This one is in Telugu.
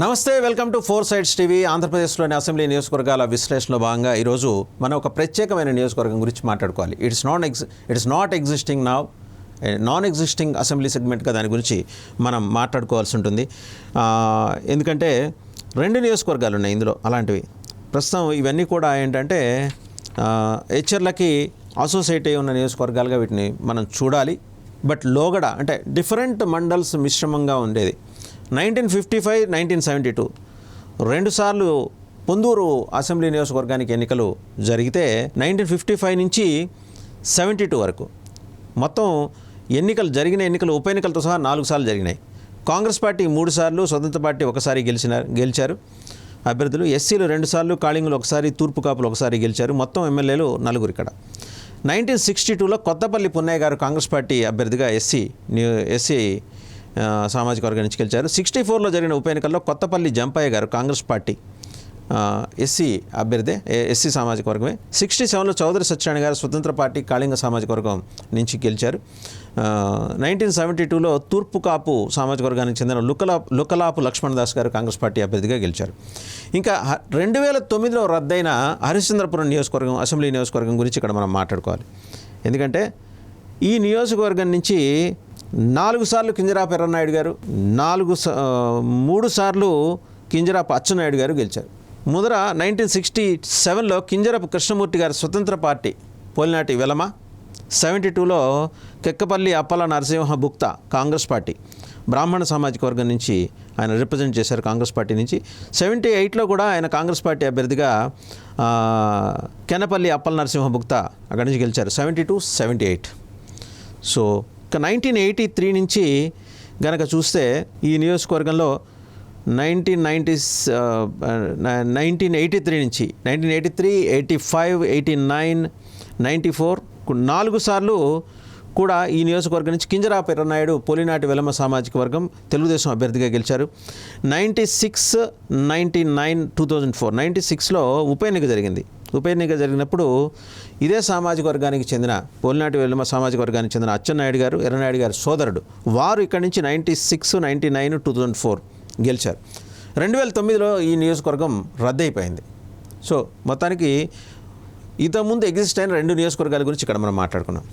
నమస్తే welcome to Four Sides TV. ఆంధ్రప్రదేశ్లోని అసెంబ్లీ నియోజకవర్గాల విశ్లేషణలో భాగంగా ఈరోజు మనం ఒక ప్రత్యేకమైన నియోజకవర్గం గురించి మాట్లాడుకోవాలి. It's not exi it's not existing నా నాన్ ఎగ్జిస్టింగ్ అసెంబ్లీ సెగ్మెంట్గా దాని గురించి మనం మాట్లాడుకోవాల్సి ఉంటుంది. ఎందుకంటే రెండు నియోజకవర్గాలు ఉన్నాయి ఇందులో అలాంటివి. ప్రస్తుతం ఇవన్నీ కూడా ఏంటంటే హెచ్ఆర్లకి అసోసియేట్ అయి ఉన్న నియోజకవర్గాలుగా వీటిని మనం చూడాలి. బట్ లోగడ అంటే డిఫరెంట్ మండల్స్ మిశ్రమంగా ఉండేది. Nineteen fifty five nineteen seventy two. రెండుసార్లు పొందూరు అసెంబ్లీ నియోజకవర్గానికి ఎన్నికలు జరిగితే నైన్టీన్ ఫిఫ్టీ ఫైవ్ నుంచి సెవెంటీ టూ వరకు. మొత్తం ఎన్నికలు జరిగిన ఎన్నికలు ఉప ఎన్నికలతో సహా నాలుగు సార్లు జరిగినాయి. కాంగ్రెస్ పార్టీ మూడు సార్లు స్వతంత్ర పార్టీ ఒకసారి గెలిచిన గెలిచారు. అభ్యర్థులు ఎస్సీలు రెండు సార్లు కాళింగులు ఒకసారి తూర్పు కాపులు ఒకసారి గెలిచారు. మొత్తం ఎమ్మెల్యేలు నలుగురు ఇక్కడ. నైన్టీన్ సిక్స్టీ టూలో కొత్తపల్లి పున్నయ్య గారు కాంగ్రెస్ పార్టీ అభ్యర్థిగా ఎస్సీ ఎస్సీ సామాజిక వర్గం నుంచి గెలిచారు. సిక్స్టీ ఫోర్లో జరిగిన ఉప ఎన్నికల్లో కొత్తపల్లి జంపయ్య గారు కాంగ్రెస్ పార్టీ ఎస్సీ అభ్యర్థి ఏ- ఎస్సీ సామాజిక వర్గమే. సిక్స్టీ సెవెన్లో చౌదరి సత్యనారాయణ గారు స్వతంత్ర పార్టీ కాళింగ సామాజిక వర్గం నుంచి గెలిచారు. నైన్టీన్ సెవెంటీ టూలో తూర్పు కాపు సామాజిక వర్గానికి చెందిన లుకలా లుకలాపు లక్ష్మణ్ దాస్ గారు కాంగ్రెస్ పార్టీ అభ్యర్థిగా గెలిచారు. ఇంకా రెండు వేల తొమ్మిదిలో రద్దయిన హరిశ్చంద్రపురం నియోజకవర్గం అసెంబ్లీ నియోజకవర్గం గురించి ఇక్కడ మనం మాట్లాడుకోవాలి. ఎందుకంటే ఈ నియోజకవర్గం నుంచి నాలుగు సార్లు కింజరాపు ఎర్రనాయుడు గారు నాలుగు స- మూడు సార్లు కింజరాపు అచ్చెన్నాయుడు గారు గెలిచారు. ముదర నైన్టీన్ సిక్స్టీ సెవెన్లో కింజరపు కృష్ణమూర్తి గారి స్వతంత్ర పార్టీ పోలినాటి వెలమ. సెవెంటీ టూలో కెక్కపల్లి అప్పల నరసింహ బుక్తా కాంగ్రెస్ పార్టీ బ్రాహ్మణ సామాజిక వర్గం నుంచి ఆయన రిప్రజెంట్ చేశారు కాంగ్రెస్ పార్టీ నుంచి. సెవెంటీ ఎయిట్లో కూడా ఆయన కాంగ్రెస్ పార్టీ అభ్యర్థిగా కెనపల్లి అప్పల నరసింహ బుక్తా అక్కడి నుంచి గెలిచారు seventy two seventy eight. So nineteen eighty three నుంచి గనక చూస్తే ఈ నియోజకవర్గంలో nineteen nineties nineteen eighty three నుంచి nineteen eighty three eighty five eighty nine ninety four నాలుగు సార్లు కూడా ఈ నియోజకవర్గం నుంచి కింజరాపు ఎర్రనాయుడు పోలినాటి వెలమ సామాజిక వర్గం తెలుగుదేశం అభ్యర్థిగా గెలిచారు. Ninety six ninety nine two thousand four ninety సిక్స్లో ఉప ఎన్నిక జరిగింది. ఉప ఎన్నిక జరిగినప్పుడు ఇదే సామాజిక వర్గానికి చెందిన పోలినాటి వెల్లుమ సామాజిక వర్గానికి చెందిన అచ్చెన్నాయుడు గారు ఎర్రనాయుడు గారు సోదరుడు వారు ఇక్కడి నుంచి ninety six ninety nine two thousand four గెలిచారు. రెండు వేల తొమ్మిదిలో ఈ నియోజకవర్గం రద్దయిపోయింది. సో మొత్తానికి ఇంతకుముందు ఎగ్జిస్ట్ అయిన రెండు నియోజకవర్గాల గురించి ఇక్కడ మనం మాట్లాడుకున్నాం.